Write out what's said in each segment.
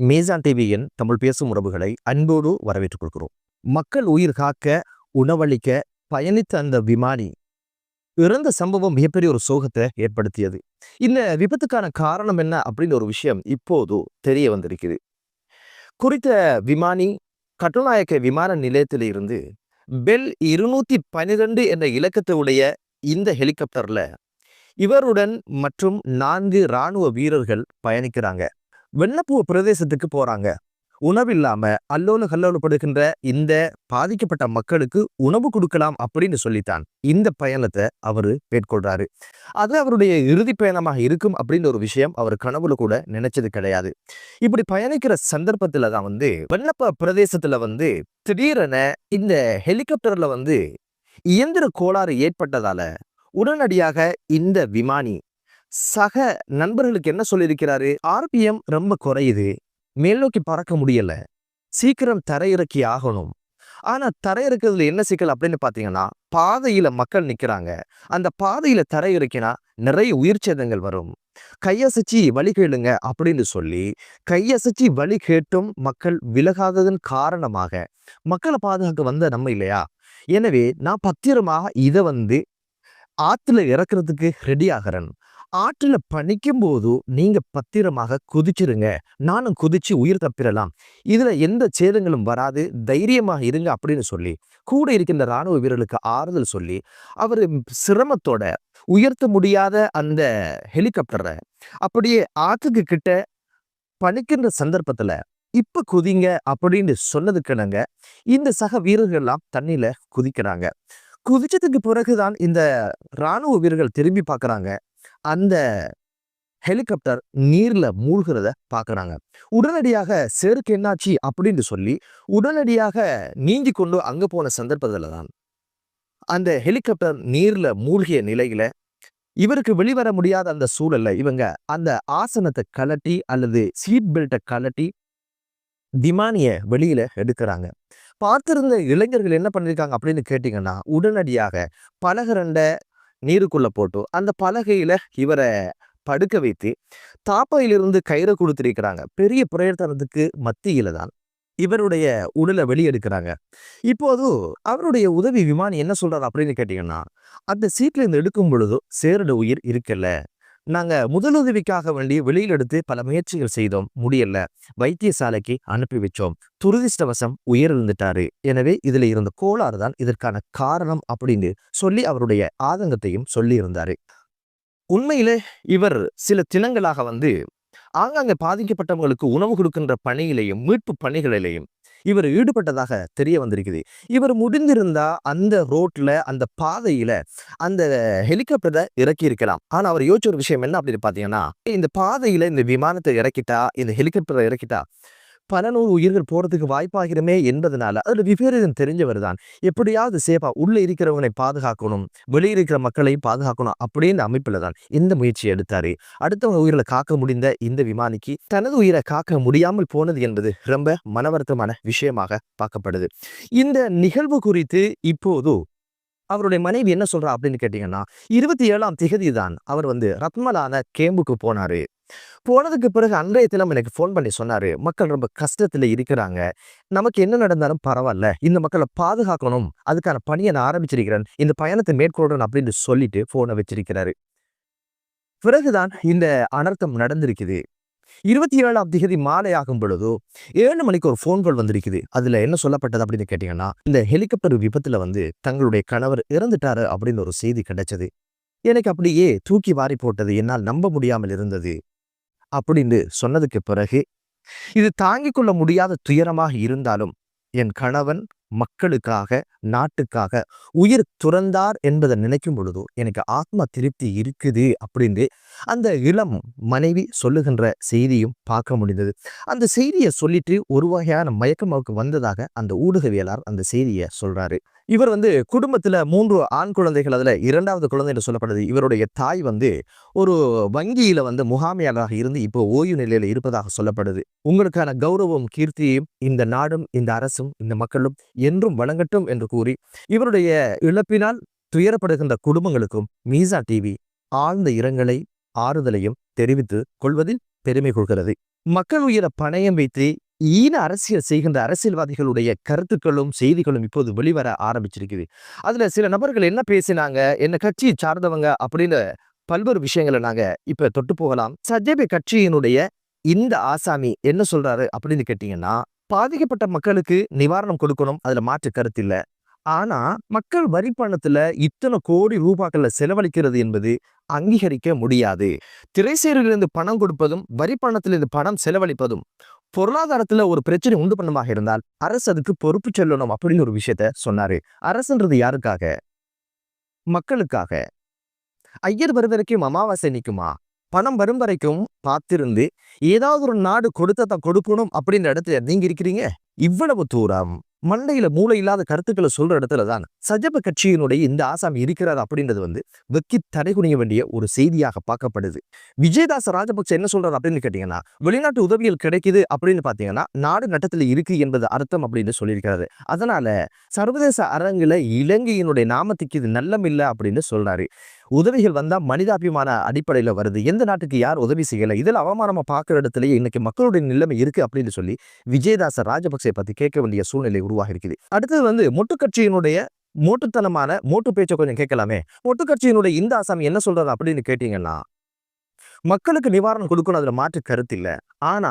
மேசான் டிவியின் தமிழ் பேசும் உறவுகளை அன்போடு வரவேற்றுக் கொள்கிறோம். மக்கள் உயிர் காக்க உணவளிக்க பயணித்த அந்த விமானி இறந்த சம்பவம் மிகப்பெரிய ஒரு சோகத்தை ஏற்படுத்தியது. இந்த விபத்துக்கான காரணம் என்ன அப்படின்னு ஒரு விஷயம் இப்போது தெரிய வந்திருக்குது குறித்த விமானி கட்டுநாயக்க விமான நிலையத்தில் இருந்து பெல் இருநூத்தி பனிரெண்டு என்ற இலக்கத்தை உடைய இந்த ஹெலிகாப்டர்ல இவருடன் மற்றும் நான்கு ராணுவ வீரர்கள் பயணிக்கிறாங்க. வெள்ளப்பூ பிரதேசத்துக்கு போறாங்க. உணவில்லாம அல்லோல கல்லோலப்படுகின்ற இந்த பாதிக்கப்பட்ட மக்களுக்கு உணவு கொடுக்கலாம் அப்படின்னு சொல்லித்தான். இந்த பயணத்தை அவரு மேற்கொள்றாரு. அது அவருடைய இறுதி பயணமாக இருக்கும் அப்படின்னு ஒரு விஷயம் அவர் கனவுல கூட நினைச்சது கிடையாது. இப்படி பயணிக்கிற சந்தர்ப்பத்துல தான் வந்து வெள்ளப்ப பிரதேசத்துல வந்து திடீரென இந்த ஹெலிகாப்டர்ல வந்து இயந்திர கோளாறு ஏற்பட்டதால உடனடியாக இந்த விமானி சக நண்பர்களுக்கு என்ன சொல்லியிருக்கிறாரு? ஆர்பிஎம் ரொம்ப குறையுது. மேல் நோக்கி பறக்க முடியல. சீக்கிரம் தரையிறக்கி ஆகணும். ஆனா தரையிறக்கிறதுல என்ன சிக்கல் அப்படின்னு பாத்தீங்கன்னா பாதையில மக்கள் நிக்கிறாங்க. அந்த பாதையில தரையிறக்கினா நிறைய உயிர் சேதங்கள் வரும். கையசைச்சி வழி கேளுங்க அப்படின்னு சொல்லி கையசைச்சி வழி கேட்டும் மக்கள் விலகாததன் காரணமாக மக்களை பாதுகாக்க வந்த நம்ம இல்லையா? எனவே நான் பத்திரமாக இதை வந்து ஆத்துல இறக்குறதுக்கு ரெடி ஆகிறேன். ஆற்றுல பணிக்கும் போது நீங்க பத்திரமாக குதிச்சிருங்க. நானும் குதிச்சு உயிர் தப்பிடலாம் இதுல எந்த சேதங்களும் வராது. தைரியமாக இருங்க அப்படின்னு சொல்லி கூட இருக்கின்ற ராணுவ வீரர்களுக்கு ஆறுதல் சொல்லி அவர் சிரமத்தோட உயர்த்த முடியாத அந்த ஹெலிகாப்டரை அப்படியே ஆற்றுக்கு கிட்ட பணிக்கின்ற சந்தர்ப்பத்துல இப்ப குதிங்க அப்படின்னு சொன்னதுக்குனங்க இந்த சக வீரர்கள்லாம் தண்ணியில குதிக்கிறாங்க. குதிச்சதுக்கு பிறகுதான் இந்த ராணுவ வீரர்கள் திரும்பி பார்க்குறாங்க. அந்த ஹெலிகாப்டர் நீர்ல மூழ்கிறத பார்க்குறாங்க உடனடியாக செருக்கு என்னாச்சு அப்படின்னு சொல்லி உடனடியாக நீந்தி கொண்டு அங்க போன சந்தர்ப்பத்தில் தான் அந்த ஹெலிகாப்டர் நீர்ல மூழ்கிய நிலையில இவருக்கு வெளிவர முடியாத அந்த சூழல்ல இவங்க அந்த ஆசனத்தை கலட்டி அல்லது சீட் பெல்ட்டை கலட்டி விமானிய வெளியில எடுக்கிறாங்க. பார்த்திருந்த இளைஞர்கள் என்ன பண்ணியிருக்காங்க அப்படின்னு கேட்டிங்கன்னா உடனடியாக பலகரண்ட நீருக்குள்ள போட்டு அந்த பலகையில இவரை படுக்க வைத்து தாப்பையிலிருந்து கயிறை கொடுத்திருக்கிறாங்க. பெரிய பிரயத்தனத்துக்கு மத்தியில தான் இவருடைய உடலை வெளியெடுக்கிறாங்க. இப்போது அவருடைய உதவி விமானி என்ன சொல்றாரு அப்படின்னு கேட்டீங்கன்னா அந்த சீட்ல இருந்து எடுக்கும் பொழுது சேருட உயிர் இருக்கல நாங்க முதலுதவிக்காக வேண்டி வெளியில் எடுத்து பல முயற்சிகள் செய்தோம். முடியல. வைத்தியசாலைக்கு அனுப்பி வச்சோம். துரதிர்ஷ்டவசம் உயிரிழந்துட்டாரு எனவே இதுல இருந்த கோளாறு தான் இதற்கான காரணம் அப்படின்னு சொல்லி அவருடைய ஆதங்கத்தையும் சொல்லியிருந்தாரு. உண்மையிலே இவர் சில தினங்களாக வந்து ஆங்காங்கே பாதிக்கப்பட்டவங்களுக்கு உணவு கொடுக்கின்ற பணியிலையும் மீட்பு பணிகளிலையும் இவர் ஈடுபட்டதாக தெரிய வந்திருக்குது. இவர் முடிந்திருந்தா அந்த ரோட்ல அந்த பாதையில அந்த ஹெலிகாப்டரை இறக்கி இருக்கலாம் ஆனா அவர் யோசிச்ச ஒரு விஷயம் என்ன அப்படின்னு பாத்தீங்கன்னா இந்த பாதையில இந்த விமானத்தை இறக்கிட்டா இந்த ஹெலிகாப்டரை இறக்கிட்டா பல நூறு உயிர்கள் போறதுக்கு வாய்ப்பாகிறமே என்பதனால அதுல விபரீதம் தெரிஞ்சவர் தான். எப்படியாவது சேஃபா உள்ள இருக்கிறவனை பாதுகாக்கணும் வெளியிருக்கிற மக்களையும் பாதுகாக்கணும் அப்படின்ற அமைப்புல தான் இந்த முயற்சியை எடுத்தாரு. அடுத்தவங்க உயிரை காக்க முடிந்த இந்த விமானிக்கு தனது உயிரை காக்க முடியாமல் போனது என்பது ரொம்ப மனவருத்தமான விஷயமாக பார்க்கப்படுது. இந்த நிகழ்வு குறித்து இப்போது அவருடைய மனைவி என்ன சொல்றா அப்படின்னு கேட்டீங்கன்னா இருபத்தி ஏழாம் திகதி தான் அவர் வந்து ரத்மலான கேம்புக்கு போனாரு. போனதுக்கு பிறகு அன்றைய தினம் எனக்கு ஃபோன் பண்ணி சொன்னாரு மக்கள் ரொம்ப கஷ்டத்துல இருக்கிறாங்க. நமக்கு என்ன நடந்தாலும் பரவாயில்ல இந்த மக்களை பாதுகாக்கணும். அதுக்கான பணியை நான் ஆரம்பிச்சிருக்கிறேன். இந்த பயணத்தை மேற்கொள்ளணும் அப்படின்னு சொல்லிட்டு ஃபோனை வச்சிருக்கிறாரு. பிறகுதான் இந்த அனர்த்தம் நடந்திருக்குது. இருபத்தி ஏழாம் திகதி மாலை ஆகும் பொழுதோ ஏழு மணிக்கு ஒரு ஃபோன் கால் வந்திருக்குது. அதுல என்ன சொல்லப்பட்டது அப்படின்னு கேட்டீங்கன்னா இந்த ஹெலிகாப்டர் விபத்துல வந்து தங்களுடைய கணவர் இறந்துட்டாரு அப்படின்னு ஒரு செய்தி கிடைச்சது. எனக்கு அப்படியே தூக்கி வாரி போட்டது. என்னால் நம்ப முடியாமல் இருந்தது. அப்படின்னு சொன்னதுக்கு பிறகு இது தாங்கிக் கொள்ள முடியாத துயரமாக இருந்தாலும் என் கணவன் மக்களுக்காக நாட்டுக்காக உயிர் துறந்தார் என்பதை நினைக்கும் பொழுதோ எனக்கு ஆத்ம திருப்தி இருக்குது அப்படின்னு அந்த இளம் மனைவி சொல்லுகின்ற செய்தியும் பார்க்க முடிந்தது. அந்த செய்தியை சொல்லிட்டு ஒரு வகையான மயக்கம் அவருக்கு வந்ததாக அந்த ஊடகவியலார் அந்த செய்தியை சொல்றாரு. இவர் வந்து குடும்பத்துல மூன்று ஆண் குழந்தைகள் அதுல இரண்டாவது குழந்தை என்று சொல்லப்படுது. இவருடைய தாய் வந்து ஒரு வங்கியில வந்து முகாமையாளராக இருந்து இப்போ ஓய்வு நிலையில இருப்பதாக சொல்லப்படுது. உங்களுக்கான கௌரவம் கீர்த்தியும் இந்த நாடும் இந்த அரசும் இந்த மக்களும் என்றும் வழங்கட்டும் என்று கூறி இவருடைய இழப்பினால் துயரப்படுகின்ற குடும்பங்களுக்கும் மீசா டிவி ஆழ்ந்த இரங்கலை ஆறுதலையும் தெரிவித்து கொள்வதில் பெருமை கொள்கிறது. மக்கள் உயிரை பணயம் வைத்து ஈன அரசியல் செய்கின்ற அரசியல்வாதிகளுடைய கருத்துக்களும் செய்திகளும் இப்போது வெளிவர ஆரம்பிச்சிருக்குது. அதுல சில நபர்கள் என்ன பேசினாங்க என்ன கட்சியை சார்ந்தவங்க அப்படின்னு பல்வேறு விஷயங்களை நாங்க இப்ப தொட்டு போகலாம். சஜேபி கட்சியினுடைய இந்த ஆசாமி என்ன சொல்றாரு அப்படின்னு கேட்டீங்கன்னா பாதிக்கப்பட்ட மக்களுக்கு நிவாரணம் கொடுக்கணும் அதுல மாற்று கருத்து இல்ல. ஆனா மக்கள் வரி பணத்துல இத்தனை கோடி ரூபாய்களை செலவழிக்கிறது என்பது அங்கீகரிக்க முடியாது. திரைசேரிலிருந்து பணம் கொடுப்பதும் வரி பணத்திலிருந்து பணம் செலவழிப்பதும் பொருளாதாரத்துல ஒரு பிரச்சனை உண்டு பண்ணுமாக இருந்தால் அரசு அதுக்கு பொறுப்பு செல்லணும் அப்படின்னு ஒரு விஷயத்த சொன்னாரு. அரசுன்றது யாருக்காக? மக்களுக்காக. ஐயர் வரும் வரைக்கும் அமாவாசை நிற்குமா பணம் வரும் வரைக்கும் பார்த்திருந்து ஏதாவது ஒரு நாடு கொடுத்ததை கொடுக்கணும் அப்படின்ற இடத்துல நீங்க இருக்கிறீங்க? இவ்வளவு தூரம். மண்டையில மூளை இல்லாத கருத்துக்களை சொல்ற இடத்துல தான் சஜப கட்சியினுடைய இந்த ஆசாமி இருக்கிறார் அப்படின்றது வந்து வெக்கி தடைகுனிய வேண்டிய ஒரு செய்தியாக பார்க்கப்படுது. விஜயதாச ராஜபக்ச என்ன சொல்றாரு அப்படின்னு கேட்டீங்கன்னா வெளிநாட்டு உதவிகள் கிடைக்குது அப்படின்னு பாத்தீங்கன்னா நாடு நட்டத்தில் இருக்கு என்பது அர்த்தம் அப்படின்னு சொல்லியிருக்கிறாரு. அதனால சர்வதேச அரங்குல இலங்கையினுடைய நாமத்துக்கு இது நல்லம் இல்லை அப்படின்னு சொல்றாரு. உதவிகள் வந்தா மனிதாபிமான அடிப்படையில வருது. எந்த நாட்டுக்கு யார் உதவி செய்யல? இதில் அவமானமா பார்க்குற இடத்துலயே இன்னைக்கு மக்களுடைய நிலைமை இருக்கு அப்படின்னு சொல்லி விஜயதாச ராஜபக்சே பத்தி கேட்க வேண்டிய சூழ்நிலை உருவாகி இருக்குது அடுத்தது வந்து மொட்டு கட்சியினுடைய மோட்டுத்தனமான மோட்டு பேச்சை கொஞ்சம் கேட்கலாமே. மொட்டு கட்சியினுடைய இந்த ஆசாமி என்ன சொல்றாரு அப்படின்னு கேட்டீங்கன்னா மக்களுக்கு நிவாரணம் கொடுக்கணும் அதில் மாற்று கருத்து இல்லை. ஆனா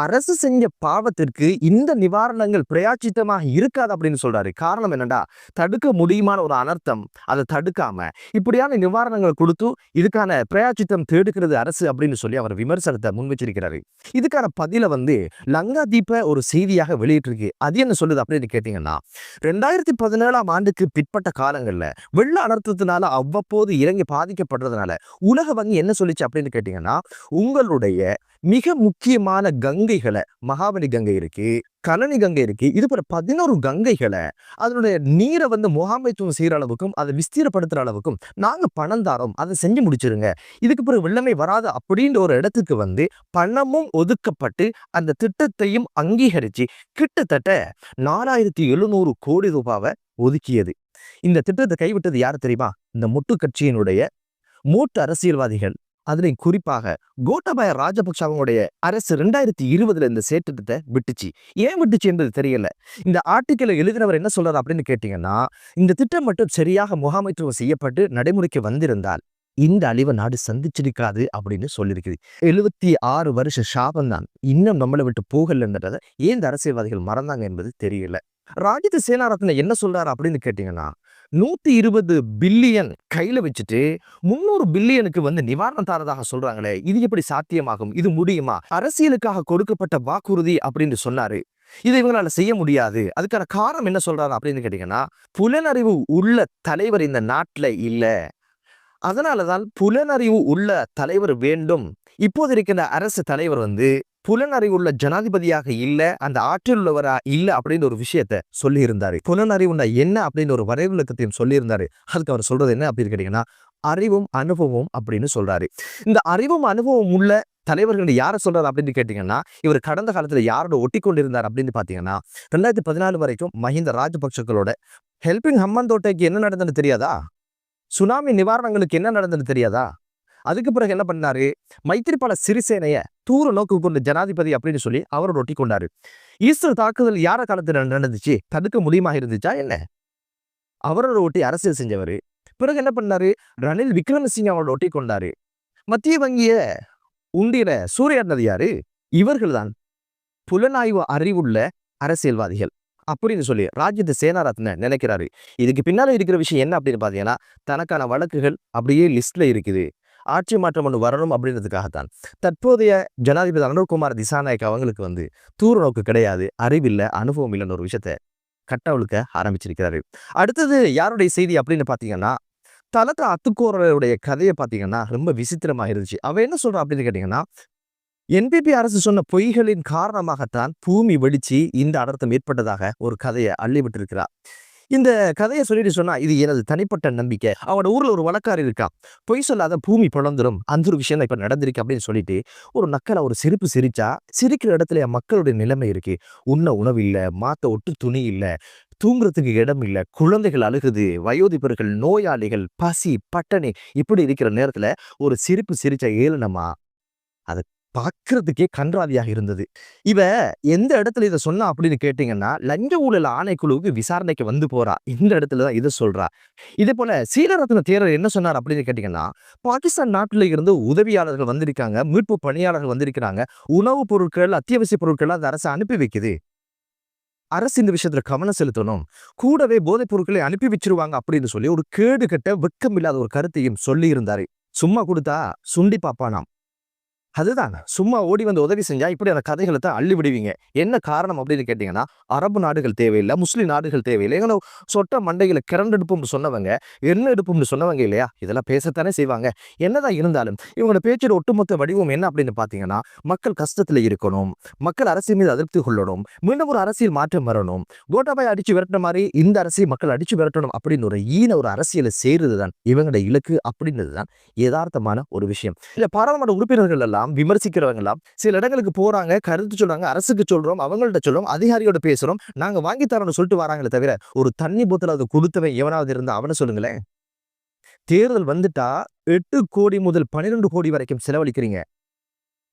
அரசு செஞ்ச பாவத்திற்கு இந்த நிவாரணங்கள் பிரயாச்சித்தமாக இருக்காது அப்படின்னு சொல்றாரு. காரணம் என்னடா தடுக்க முடியுமான ஒரு அனர்த்தம். அதை தடுக்காம இப்படியான நிவாரணங்கள் கொடுத்து இதுக்கான பிரயாச்சித்தம் தேடுக்கிறது அரசு அப்படின்னு சொல்லி அவர் விமர்சனத்தை முன்வச்சிருக்கிறாரு. இதுக்கான பதில வந்து லங்கா தீப ஒரு செய்தியாக வெளியிட்டிருக்கு. அது என்ன சொல்லுது அப்படின்னு கேட்டீங்கன்னா ரெண்டாயிரத்தி பதினேழாம் ஆண்டுக்கு பிற்பட்ட காலங்களில் வெள்ள அனர்த்தத்தினால அவ்வப்போது இறங்கி பாதிக்கப்படுறதுனால உலக வங்கி என்ன சொல்லிச்சு அப்படின்னு கேட்டீங்கன்னா உங்களுடைய மிக முக்கியமான கங்கைகளை மகாபலி கங்கை இருக்கு கலனி கங்கை இருக்கு இது போல பதினோரு கங்கைகளை அதனுடைய நீரை வந்து முகாமைத்துவம் செய்யற அளவுக்கும் அதை விஸ்தீரப்படுத்துற அளவுக்கும் நாங்க பணம் தாரோம் அதை செஞ்சு முடிச்சிருங்க. இதுக்கு பிறகு வெள்ளமே வராது அப்படின்ற ஒரு இடத்துக்கு வந்து பணமும் ஒதுக்கப்பட்டு அந்த திட்டத்தையும் அங்கீகரிச்சு கிட்டத்தட்ட நாலாயிரத்தி எழுநூறு கோடி ரூபாவை ஒதுக்கியது. இந்த திட்டத்தை கைவிட்டது யார் தெரியுமா? இந்த முட்டு கட்சியினுடைய மூட்டு அரசியல்வாதிகள். அதிலையும் குறிப்பாக கோட்டபாய ராஜபக்ஷ அவங்களுடைய அரசு ரெண்டாயிரத்தி இருபதுல இந்த சேட்டத்தை விட்டுச்சு. ஏன் விட்டுச்சு என்பது தெரியல. இந்த ஆர்டிக்கலை எழுதினவர் என்ன சொல்றாரு அப்படின்னு கேட்டீங்கன்னா இந்த திட்டம் மட்டும் சரியாக முகாமைத்துவம் செய்யப்பட்டு நடைமுறைக்கு வந்திருந்தால் இந்த அழிவை நாடு சந்திச்சிருக்காது அப்படின்னு சொல்லியிருக்குது. எழுபத்தி ஆறு வருஷ சாபம் தான் இன்னும் நம்மளை விட்டு போகலன்றத ஏன் இந்த அரசியல்வாதிகள் மறந்தாங்க என்பது தெரியல. ராஜித சேனாரத்ன என்ன சொல்றாரு அப்படின்னு கேட்டீங்கன்னா நூத்தி இருபது பில்லியன் கையில வச்சுட்டு முன்னூறு பில்லியனுக்கு வந்து நிவாரணம் தரதாக சொல்றாங்களே இது எப்படி சாத்தியமாகும்? இது முடியுமா? அரசியலுக்காக கொடுக்கப்பட்ட வாக்குறுதி அப்படின்னு சொன்னாரு. இதை இவங்களால செய்ய முடியாது. அதுக்கான காரணம் என்ன சொல்றாரு அப்படின்னு கேட்டீங்கன்னா புலனறிவு உள்ள தலைவர் இந்த நாட்டுல இல்ல. அதனாலதான் புலனறிவு உள்ள தலைவர் வேண்டும். இப்போது இருக்கின்ற அரசு தலைவர் வந்து புலனறிவுள்ள ஜனாதிபதியாக இல்ல அந்த ஆற்றில் உள்ளவரா இல்ல அப்படின்னு ஒரு விஷயத்த சொல்லி இருந்தாரு புலனறிவுண்டா என்ன அப்படின்னு ஒரு வரைவிலக்கத்தையும் சொல்லியிருந்தாரு. அதுக்கு அவர் சொல்றது என்ன அப்படின்னு கேட்டீங்கன்னா அறிவும் அனுபவம் அப்படின்னு சொல்றாரு. இந்த அறிவும் அனுபவம் உள்ள தலைவர்கள் யாரை சொல்றாரு அப்படின்னு கேட்டீங்கன்னா இவர் கடந்த காலத்துல யாரோட ஒட்டி கொண்டிருந்தார் அப்படின்னு பாத்தீங்கன்னா ரெண்டாயிரத்தி பதினாலு வரைக்கும் மஹிந்த ராஜபக்சங்களோட ஹெல்பிங் ஹம்மந்தோட்டைக்கு என்ன நடந்ததுன்னு தெரியாதா? சுனாமி நிவாரணங்களுக்கு என்ன நடந்ததுன்னு தெரியாதா? அதுக்கு பிறகு என்ன பண்ணாரு? மைத்திரிபால சிறிசேனைய தூர நோக்கு கொண்ட ஜனாதிபதி அப்படின்னு சொல்லி அவரோட ஒட்டி கொண்டாரு. ஈஸ்டர் தாக்குதல் யார காலத்துல நடந்துச்சு? தடுக்க முடியுமா? இருந்துச்சா? என்ன? அவரோட ஒட்டி அரசியல் செஞ்சவர். பிறகு என்ன பண்ணாரு? ரணில் விக்ரமசிங்க அவரோட ஒட்டி கொண்டாரு. மத்திய வங்கிய உண்டின சூரியநதி யாரு? இவர்கள் தான். புலனாய்வு அறிவுள்ள அரசியல்வாதிகள். அப்படின்னு சொல்லி ராஜ்யத்து சேனாரத்ன நினைக்கிறாரு. இதுக்கு பின்னால இருக்கிற விஷயம் என்ன அப்படின்னு பாத்தீங்கன்னா தனக்கான வழக்குகள் அப்படியே லிஸ்ட்ல இருக்குது. ஆட்சி மாற்றம் ஒன்று வரணும் அப்படின்றதுக்காகத்தான். தற்போதைய ஜனாதிபதி அனுர்குமார் திசாநாயக் அவங்களுக்கு வந்து தூர நோக்கு கிடையாது அறிவில்லை அனுபவம் இல்லைன்னு ஒரு விஷயத்த கட்டவளுக்க ஆரம்பிச்சிருக்கிறாரு. அடுத்தது யாருடைய செய்தி அப்படின்னு பார்த்தீங்கன்னா தலத்த அத்துக்கோரருடைய கதையை பார்த்தீங்கன்னா ரொம்ப விசித்திரமாக இருந்துச்சு அவ என்ன சொல்றா அப்படின்னு கேட்டீங்கன்னா என்பிபி அரசு சொன்ன பொய்களின் காரணமாகத்தான் பூமி வெடிச்சு இந்த அடர்த்தம் ஏற்பட்டதாக ஒரு கதையை அள்ளிவிட்டிருக்கிறார். இந்த கதையை சொல்லிட்டு சொன்னா இது எனது தனிப்பட்ட நம்பிக்கை. அவனோட ஊர்ல ஒரு வழக்காரி இருக்கான் பொய் சொல்லாத பூமி பிளந்துடும் அந்த ஒரு விஷயம் தான் இப்ப நடந்திருக்கு அப்படின்னு சொல்லிட்டு ஒரு நக்கலை ஒரு சிரிப்பு சிரிச்சா சிரிக்கிற இடத்துல மக்களுடைய நிலைமை இருக்கு. உண்ண உணவு இல்லை மாத்த ஒட்டு துணி இல்ல தூங்குறதுக்கு இடம் இல்லை குழந்தைகள் அழுகுது வயோதிபர்கள் நோயாளிகள் பசி பட்டணி இப்படி இருக்கிற நேரத்துல ஒரு சிரிப்பு சிரிச்ச ஏளனமா? அதை பார்க்கறதுக்கே கன்றாவியாக இருந்தது. இவ எந்த இடத்துல இதை சொன்னா அப்படின்னு கேட்டீங்கன்னா லஞ்ச ஊழல் ஆணைக்குழுவுக்கு விசாரணைக்கு வந்து போறா. இந்த இடத்துல தான் இதை சொல்றா. இதே போல சீலரத்ன தேரர் என்ன சொன்னார் அப்படின்னு கேட்டீங்கன்னா பாகிஸ்தான் நாட்டில இருந்து உதவியாளர்கள் வந்திருக்காங்க மீட்பு பணியாளர்கள் வந்திருக்கிறாங்க. உணவுப் பொருட்கள் அத்தியாவசிய பொருட்கள் அந்த அரசு அனுப்பி வைக்குது. அரசு இந்த விஷயத்துல கவனம் செலுத்தணும். கூடவே போதைப் பொருட்களை அனுப்பி வச்சிருவாங்க அப்படின்னு சொல்லி ஒரு கேடு கட்ட வெக்கம் இல்லாத ஒரு கருத்தையும் சொல்லி இருந்தாரு சும்மா கொடுத்தா சுண்டி பாப்பானாம் அதுதான். சும்மா ஓடி வந்து உதவி செஞ்சா அந்த கதைகளை தான் அள்ளி விடுவீங்க என்ன காரணம் அப்படின்னு கேட்டீங்கன்னா அரபு நாடுகள் தேவையில்லை முஸ்லீம் நாடுகள் தேவையில்லை. ஏன்னா சொட்ட மண்டைகளை கிரண்டெடுப்போம்னு சொன்னவங்க என்ன எடுப்போம்னு சொன்னவங்க இல்லையா? இதெல்லாம் பேசத்தானே செய்வாங்க. என்னதான் இருந்தாலும் இவங்களோட பேச்சோட ஒட்டுமொத்த வடிவம் என்ன அப்படின்னு பார்த்தீங்கன்னா மக்கள் கஷ்டத்தில் இருக்கணும் மக்கள் அரசியல் மீது அதிருப்தி கொள்ளணும் மீண்டும் ஒரு அரசியல் மாற்றம் வரணும் கோட்டாபாய் அடிச்சு விரட்டுற மாதிரி இந்த அரசியல் மக்கள் அடிச்சு விரட்டணும் அப்படின்னு ஒரு ஈன ஒரு அரசியலை சேருது தான் இவங்களோட இலக்கு அப்படின்றது தான் யதார்த்தமான ஒரு விஷயம். இல்லை பாராளுமன்ற உறுப்பினர்கள் எல்லாம் விமர்சிக்கிறவங்க எல்லாம் சில இடங்களுக்கு போறாங்க கருத்து சொல்றாங்க அரசுக்கு சொல்றோம் அவங்கள்ட்ட சொல்றோம் அதிகாரியோட பேசுறோம் நாங்க வாங்கி தரோம்னு சொல்லிட்டு வராங்களே தவிர ஒரு தண்ணி போத்தல அது கொடுத்தவன் எவனாவது இருந்தா அவனை சொல்லுங்களேன். தேர்தல் வந்துட்டா எட்டு கோடி முதல் பன்னிரெண்டு கோடி வரைக்கும் செலவழிக்கிறீங்க.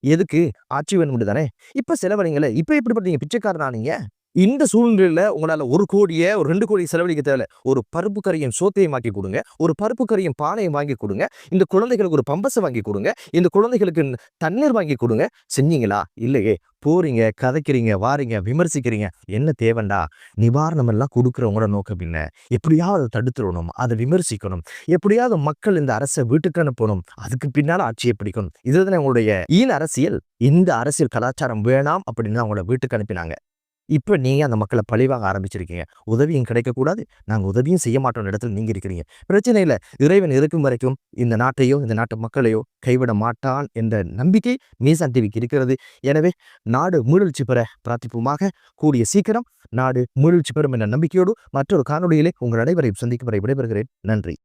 எதுக்கு? ஆட்சி வேணும் தானே? இப்ப செலவழிங்களே இப்ப எப்படி பண்றீங்க பிச்சைக்காரனானீங்க இந்த சூழ்நிலையில உங்களால ஒரு கோடியை ஒரு ரெண்டு கோடி செலவழிக்க தேவையில்ல. ஒரு பருப்பு கறியும் சோத்தையும் வாங்கி கொடுங்க. ஒரு பருப்பு கறியும் பானையும் வாங்கி கொடுங்க. இந்த குழந்தைகளுக்கு ஒரு பம்பஸை வாங்கி கொடுங்க. இந்த குழந்தைகளுக்கு தண்ணீர் வாங்கி கொடுங்க. செஞ்சீங்களா? இல்லையே. போறீங்க கதைக்கிறீங்க வாரீங்க விமர்சிக்கிறீங்க. என்ன தேவைண்டா? நிவாரணம் எல்லாம் கொடுக்குறவங்களோட நோக்கம் என்ன? எப்படியாவது அதை தடுத்துடணும் அதை விமர்சிக்கணும். எப்படியாவது மக்கள் இந்த அரசை வீட்டுக்கு அனுப்பணும். அதுக்கு பின்னால் ஆட்சியை பிடிக்கணும். இதுதான் உங்களுடைய ஈன அரசியல்? இந்த அரசியல் கலாச்சாரம் வேணாம் அப்படின்னு அவங்கள வீட்டுக்கு அனுப்பினாங்க. இப்போ நீங்கள் அந்த மக்களை பழிவாங்க ஆரம்பிச்சிருக்கீங்க. உதவியும் கிடைக்கக்கூடாது. நாங்கள் உதவியும் செய்ய மாட்டோம் இடத்துல நீங்க இருக்கிறீங்க. பிரச்சனை இல்லை. இறைவன் இருக்கும் வரைக்கும் இந்த நாட்டையோ இந்த நாட்டு மக்களையோ கைவிட மாட்டான் என்ற நம்பிக்கை மீசான் டிவிக்கு இருக்கிறது. எனவே நாடு மீழ்ச்சி பெற பிரார்த்திப்புமாக. கூடிய சீக்கிரம் நாடு மீழ்ச்சி பெறும் என்ற நம்பிக்கையோடு மற்றொரு காணொலியிலே உங்கள் அனைவரையும் சந்திக்கும் வரை விடைபெறுகிறேன். நன்றி.